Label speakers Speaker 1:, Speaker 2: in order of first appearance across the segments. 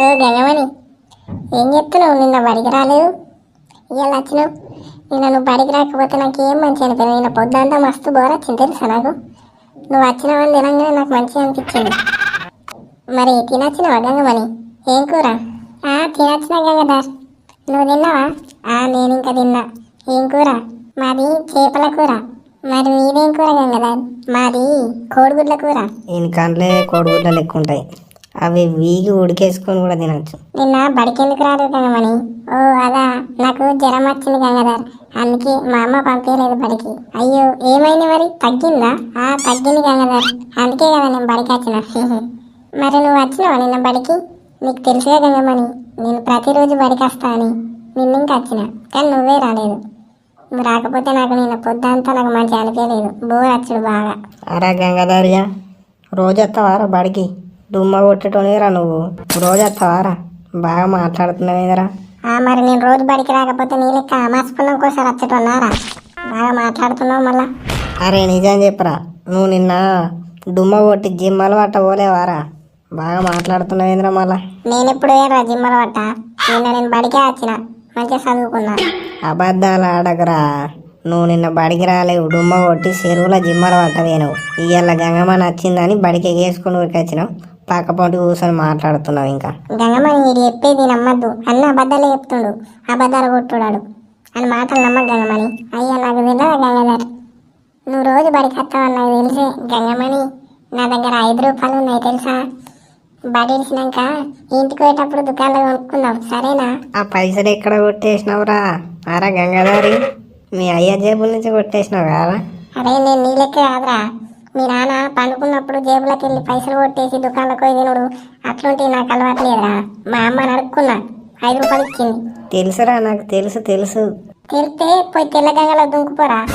Speaker 1: ఓ గంగమణి ఏం చెప్తున్నావు? నిన్న బడికి రాలేదు? ఇవాళ వచ్చినావు? నిన్న నువ్వు బడికి రాకపోతే నాకు ఏం మంచి అనిపించింది నిన్న పొద్దంతా మస్తు బోర్ వచ్చింది తెలుసా నాకు? నువ్వు వచ్చినావని తినగానే నాకు మంచిగా అనిపించింది. మరి తినొచ్చినావా గంగమణి? ఏం కూర? ఆ తినొచ్చిన గంగదార్ నువ్వు తిన్నావా? ఆ నేను ఇంకా తిన్నా. ఏం కూర? మాది చేపల కూర. మరి మీదేం కూర గంగదార్ మాది కోడిగుడ్ల కూర.
Speaker 2: ఈయన కోడిగుడ్ల లెక్క ఉంటాయి. అవి వీగి ఉడికేసుకొని కూడా తినచ్చు.
Speaker 1: నిన్న బడికెందుకు రాలేదు గంగమణి ఓ అదా నాకు జ్వరం వచ్చింది గంగాధర్. అందుకే మా అమ్మ పంపించలేదు బడికి. అయ్యో ఏమైంది మరి? తగ్గిందా? ఆ తగ్గింది గంగాధర్. అందుకే కదా నేను బడికి వచ్చిన. మరి నువ్వు వచ్చినావా నిన్న బడికి? నీకు తెలుసుగా గంగమణి నేను ప్రతిరోజు బడికి వస్తా అని. నిన్న ఇంకా వచ్చిన కానీ నువ్వే రాలేదు. నువ్వు రాకపోతే నాకు నిన్న పొద్దంతా నాకు మంచి అనిపించలేదు. బోర్ వచ్చుడు బాగా.
Speaker 2: అరా గంగాధర్య రోజు వస్తావారా బడికి? దుమ్మ కొట్టేటోనిరా నువ్వు. రోజు వస్తావారా బాగా మాట్లాడుతున్నావేదరా.
Speaker 1: ఆ మరి నేను రోజు బడికి రాకపోతే నీ లెక్క కోసం వచ్చేటన్నారా బాగా మాట్లాడుతున్నావు మళ్ళా.
Speaker 2: అరే నిజం చెప్పరా. నువ్వు నిన్న దుమ్మ కొట్టి జిమ్ అలవాట పోలేవారా? బాగా మాట్లాడుతున్నావేంద్రా మళ్ళా.
Speaker 1: నేను ఎప్పుడు వేయరా జిమ్మల పట్ట నిన్న నేను బడికే వచ్చిన. మంచిగా చదువుకున్నా.
Speaker 2: అబద్ధాలు ఆడకరా. నువ్వు నిన్న బడికి రాలేవు. డుమ్మ కొట్టి చెరువుల జిమ్మల పట్టవేను ఇవాళ గంగమ్మ నచ్చిందని బడికి ఎగేసుకుని ఊరికొచ్చినావు పక్క పొంటి కూర్చొని మాట్లాడుతున్నావు ఇంకా.
Speaker 1: గంగమని ఇది చెప్పేది నమ్మద్దు. అన్న అబద్ధాలే చెప్తుండు. అబద్ధాలు కొట్టుడాడు. అని మాటలు నమ్మ గంగమణి అయ్యా నాకు తెలియదా గంగాధర్? నువ్వు రోజు బడికి వస్తావని నాకు తెలిసే. గంగమణి నా దగ్గర ఐదు రూపాయలు ఉన్నాయి తెలుసా? బడి ఇచ్చినాక ఇంటికి పోయేటప్పుడు దుకాణంలో కొనుక్కుందాం. సరేనా?
Speaker 2: ఆ పైసలు ఎక్కడ కొట్టేసినావురా? అరా గంగాధారి మీ అయ్య జేబుల నుంచి కొట్టేసినావు కదా?
Speaker 1: అరే నేను నీ లెక్క కాదురా. మీ నాన్న పండుకున్నప్పుడు జేబులోకి వెళ్ళి పైసలు కొట్టేసి దుకాణంలోకి పోయి తినుడు. అట్లుంటే నాకు అలవాట్లేదురా మా అమ్మ నడుక్కున్నా. ఐదు రూపాయలు ఇచ్చింది.
Speaker 2: తెలుసురా నాకు తెలుసు తెలుసు.
Speaker 1: తెలిస్తే పోయి తెల్ల గంగలో దుంకుపోరా.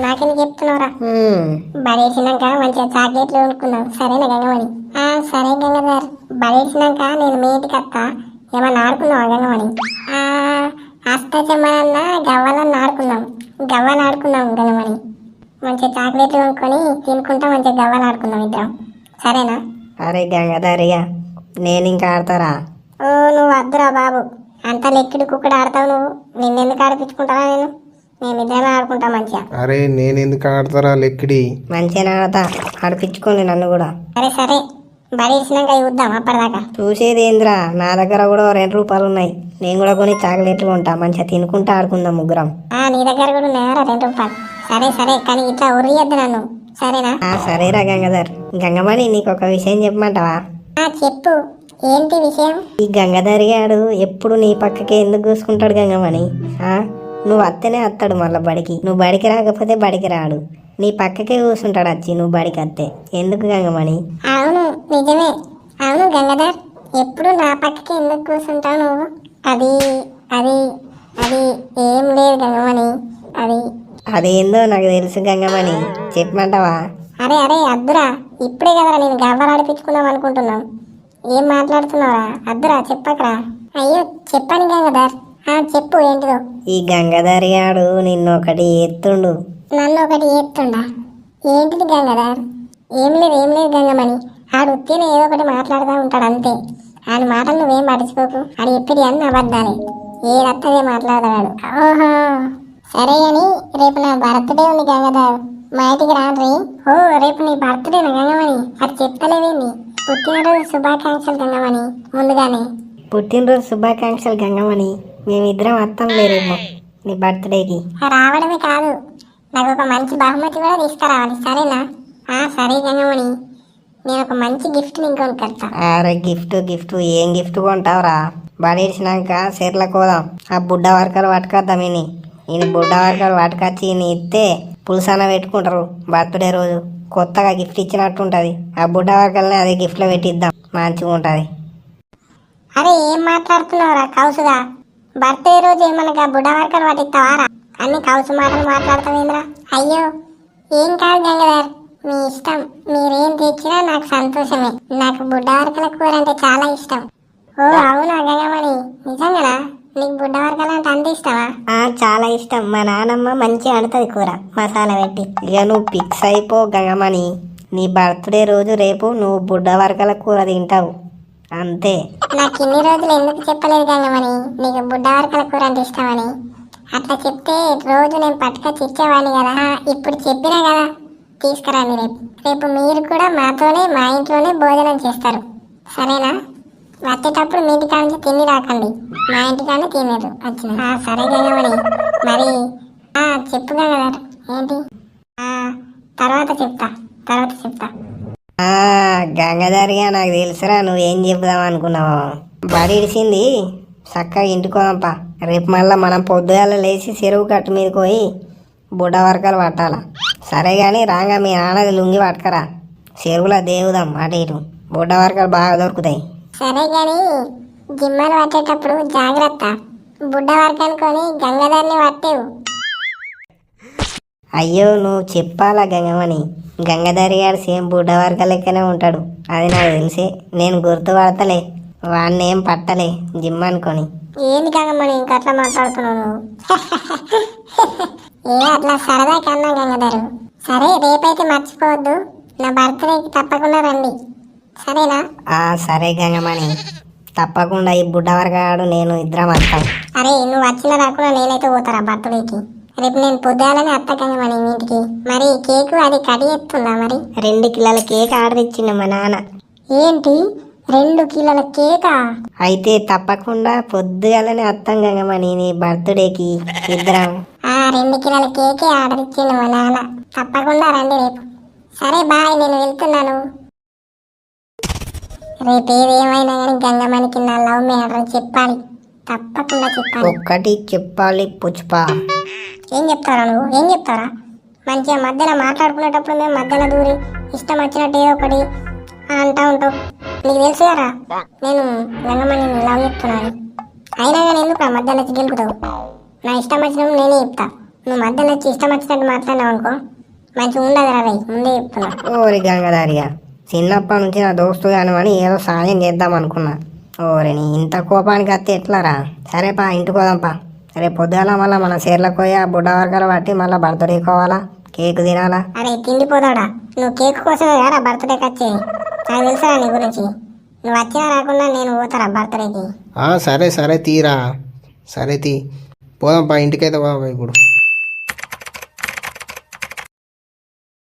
Speaker 1: నాకెందుకు చెప్తున్నావురా?
Speaker 2: హ్మ్,
Speaker 1: బడేసినాక మంచిగా చాక్లెట్లు కొనుక్కుందాం సరేనా గంగమణి. ఆ సరే గంగధర్. బడేసినాక నేను మీ ఇంటికి వస్తా. ఏమన్నా ఆడుకుందామా గంగమణి? ఆ అష్టచమ్మనన్న గవ్వలన్న ఆడుకుందాం గవ్వలు ఆడుకుందాం గంగమణి. మంచిగా చాక్లెట్లు కొనుక్కొని తినుకుంటా మంచిగా గవ్వలు ఆడుకుందాం ఇద్దరం. సరేనా?
Speaker 2: అరే గంగాధారిగా నేను ఇంకా ఆడతారా?
Speaker 1: ఓ నువ్వు వద్దురా బాబు. అంత లెక్కిడి కుక్కడు ఆడతావు నువ్వు. నిన్నెందుకు ఆడిపించుకుంటావా నేను? మేమిద్దరం ఆడుకుంటాం మంచిగా.
Speaker 3: అరే నేను ఎందుకు ఆడతారా లెక్కిడి?
Speaker 2: మంచిగా ఆడతా. ఆడిపించుకోండి నన్ను కూడా.
Speaker 1: సరే సరే. బడి ఇచ్చినాక చూద్దాం అప్పటిదాకా.
Speaker 2: చూసేది ఏందిరా? నా దగ్గర కూడా ఓ రెండు రూపాయలు ఉన్నాయి. నేను కూడా కొన్ని చాక్లెట్లు కొంటా. మంచిగా తినుకుంటా ఆడుకుందాం ముగ్గురం.
Speaker 1: ఆ నీ దగ్గర కూడా ఉన్నాయా రెండు రూపాయలు? సరే సరే కానీ ఇట్లా ఉరియద్దు నన్ను. సరేనా?
Speaker 2: ఆ సరేరా గంగాధర్. గంగమణి నీకు ఒక విషయం చెప్పమంటావా?
Speaker 1: ఆ చెప్పు. ఏంటి విషయం?
Speaker 2: ఈ గంగాధరి గాడు ఎప్పుడు నీ పక్కకే ఎందుకు చూసుకుంటాడు గంగమణి? ఆ? నువ్వు అత్తనే వస్తాడు మళ్ళీ బడికి. నువ్వు బడికి రాకపోతే బడికి రాడు. నీ పక్కకే కూర్చుంటాడు వచ్చి నువ్వు బడికి వస్తే ఎందుకు గంగమణి?
Speaker 1: అవును నిజమే. అవును గంగాధర్. ఎప్పుడు నా పక్కకి ఎందుకు కూర్చుంటావు నువ్వు? అది అది అది ఏం లేదు గంగమణి. అది
Speaker 2: అదేందో నాకు తెలుసు గంగమణి. చెప్పమంటావా?
Speaker 1: అరే అరే అద్దురా. ఇప్పుడే కదరా నేను గవ్వలు ఆడిపించుకుందాం అనుకుంటున్నాం. ఏం మాట్లాడుతున్నావురా? అద్దురా చెప్పకరా. అయ్యో చెప్పాను గంగాధర్. ఆ చెప్పు ఏంటిదో.
Speaker 2: ఈ గంగాధరి గాడు నిన్నొకటి ఎత్తుండు.
Speaker 1: నన్ను ఒకటి ఏత్తుండా ఏంటిది గంగాధర్? ఏం లేదు ఏం లేదు గంగమణి. ఆడు ఉత్తినే ఏదో ఒకటి మాట్లాడుతూ ఉంటాడు అంతే. ఆడి మాటలు నువ్వేం పట్టించుకోకు ఆడు చెప్పేది అన్ని అబద్ధాలే. ఏదత్తదే మాట్లాడతాడు ఓహో. సరే అని రేపు నా బర్త్డే ఉంది గంగాధర్. మా ఇంటికి రాండ్రి. ఓ రేపు నీ బర్త్డే గంగమణి. అది చెప్తలేవేంది? పుట్టినరోజు శుభాకాంక్షలు గంగమణి. ముందుగానే.
Speaker 2: పుట్టినరోజు శుభాకాంక్షలు గంగమణి. మేమిద్దరం వస్తాం లేరేమో నీ బర్త్డేకి.
Speaker 1: రావడమే కాదు. నాకు ఒక మంచి బహుమతి కూడా తీసుకురావాలి. సరేనా? ఆ సరే గంగమణి. నేను ఒక మంచి గిఫ్ట్ నీకు కొనుక్కొస్తా
Speaker 2: అరే గిఫ్ట్ గిఫ్ట్. ఏం గిఫ్ట్ కొంటావురా? బడేసినాక చీరలకు పోదాం ఆ బుడ్డ వర్కలు పట్టుకొద్దాం ఈయన ఈయన బుడ్డ వర్కలు వాటికొచ్చి ఈయన ఇస్తే పులుసాన పెట్టుకుంటారు. బర్త్డే రోజు కొత్తగా గిఫ్ట్ ఇచ్చినట్టు ఉంటుంది ఆ బుడ్డ వర్కల్ని అదే గిఫ్ట్లో పెట్టిద్దాం. మంచిగా ఉంటుంది
Speaker 1: అరే ఏం మాట్లాడుతున్నావురా? కౌసుగా? బర్త్డే రోజు ఏమనగా బుడ్డ వర్కలు వాటిస్తావారా అన్ని కౌసు మాటలు మాట్లాడతావేంద్రా? అయ్యో ఏం కాదు గంగధర్. మీ ఇష్టం. మీరేం తెచ్చినా నాకు సంతోషమే. నాకు బుడ్డ వరకల కూర అంటే చాలా ఇష్టం. ఓ అవునా గంగమణి? నిజంగా నీకు బుడ్డ వర్కలు అంటే అంత ఇష్టమా?
Speaker 2: ఆ చాలా ఇష్టం. మా నానమ్మ మంచిగా ఆడుతుంది కూర. మసాలా పెట్టి. ఇక నువ్వు ఫిక్స్ అయిపో గంగమణి. నీ బర్త్డే రోజు రేపు నువ్వు బుడ్డ వర్కల కూర తింటావు. అంతే.
Speaker 1: నాకు ఇన్ని రోజులు ఎందుకు చెప్పలేదు గంగమని నీకు బుడ్డవర్కల కూర అంటే ఇష్టమని. అట్లా చెప్తే రోజు నేను పట్టుకొచ్చి ఇచ్చేవాడిని కదా. ఇప్పుడు చెప్పినా కదా. తీసుకురండి రేపు. రేపు మీరు కూడా మాతోనే మా ఇంట్లోనే భోజనం చేస్తారు. సరేనా? వచ్చేటప్పుడు మీ ఇంటి నుంచి తిని రాకండి. మా ఇంటికాడ తినరు. వచ్చిన సరే గంగమణి మరి ఆ, చెప్పు గంగాధర్. ఏంటి? తర్వాత చెప్తా. తర్వాత చెప్తా.
Speaker 2: ఆ నాకు తెలుసురా నువ్వేం చెప్దాం అనుకున్నావు. బడి ఇడిసింది. చక్కగా ఇంటికోదంపా రేపు మళ్ళీ మనం పొద్దుగాల లేచి చెరువు కట్టు మీదకి పోయి బుడ్డ వరకలు పట్టాల. సరే కానీ రాగా మీ నాన్నది లుంగి పట్టుకరా. చెరువులో దేవుదాం అటు ఇటు. బుడ్డ వరకలు బాగా దొరుకుతాయి.
Speaker 1: సరే గాని జిమ్మలు పట్టేటప్పుడు జాగ్రత్త. బుడ్డ వరకు అనుకొని గంగాధర్ని పట్టేవు.
Speaker 2: అయ్యో నువ్వు చెప్పాలా గంగమని? గంగధరి గారు సేమ్ బుడ్డ లెక్కనే ఉంటాడు. అది నాకు తెలిసే. నేను గుర్తుపడతలే వాడిని ఏం పట్టలే జిమ్ అనుకొని
Speaker 1: ఏంది గంగమ్మని ఇంకా అట్లా మాట్లాడుతున్నావు నువ్వు? ఏ అట్లా సరదా కన్నా గంగాధరు. సరే రేపైతే మర్చిపోవద్దు. నా బర్త్డేకి తప్పకుండా రండి. సరేనా?
Speaker 2: ఆ సరే గంగమణి. తప్పకుండా ఈ బుడ్డవరగాడు నేను ఇద్దరం వస్తాం.
Speaker 1: అరే నువ్వు వచ్చినా రాకుండా నేనైతే పోతారా బర్త్డేకి? రేపు నేను పొద్దుగాలని అత్త గంగమని మీ ఇంటికి. మరి కేకు అది కడి ఎత్తుందా మరి?
Speaker 2: రెండు కిలోల కేక్ ఆర్డర్ ఇచ్చిండు మా నాన్న.
Speaker 1: ఏంటి? రెండు కిలోల కేకా?
Speaker 2: అయితే తప్పకుండా పొద్దుగాలనే వస్తాం గంగమణి నీ బర్త్డేకి ఇద్దరం.
Speaker 1: ఆ రెండు కిలోల కేకే ఆర్డర్ ఇచ్చిండు మా నాన్న. తప్పకుండా రండి రేపు. సరే బాయ్ నేను వెళ్తున్నాను. రేపు ఏదేమైనా కానీ గంగమ్మనికి నా లవ్ మ్యాటర్ చెప్పాలి. తప్పకుండా చెప్పాలి.
Speaker 2: ఒక్కటి చెప్పాలి పుష్ప.
Speaker 1: ఏం చెప్తారా నువ్వు? ఏం చెప్తారా మంచిగా మధ్యలో మాట్లాడుకునేటప్పుడు మేము మధ్యలో దూరి ఇష్టం వచ్చినట్టు ఏదో ఒకటి అంటా ఉంటావు. నీకు తెలుసు కదా నేను గంగమ్మని లవ్ చెప్తున్నాను. అయినా కానీ ఎందుకు మధ్యలో వచ్చి గెలుపుతావు? నా ఇష్టం వచ్చినప్పుడు నేనే చెప్తా. నువ్వు మధ్యలో వచ్చి ఇష్టం వచ్చినట్టు మాట్లాడినావు అనుకో మంచిగా ఉండదు రా ముందే చెప్తున్నా.
Speaker 2: ఓరి గంగధారిగా చిన్నప్పటి నుంచి నా దోస్తు కానివని ఏదో సాయం చేద్దాం అనుకున్నా. ఓరి నీ ఇంత కోపానికి వస్తే ఎట్లారా? సరే పా ఇంటికి పోదాంపా రేపు పొద్దుగాల మళ్ళీ మన చీరలకు పోయి ఆ బుడ్డ వర్గాలు పట్టి మళ్ళీ బర్త్డే కోవాలా? కేక్ తినాలా?
Speaker 1: అరే తిండిపోతాడా నువ్వు కేక్ కోసమే కదా బర్త్డేకి వచ్చేది? నాకు తెలుసా నీ గురించి. నువ్వు వచ్చినా రాకుండా నేను పోతారా బర్త్డేకి
Speaker 3: ఆ, సరే సరే తీరా. సరే తీ. పోదాం పా ఇంటికైతే పోదాం ఇప్పుడు.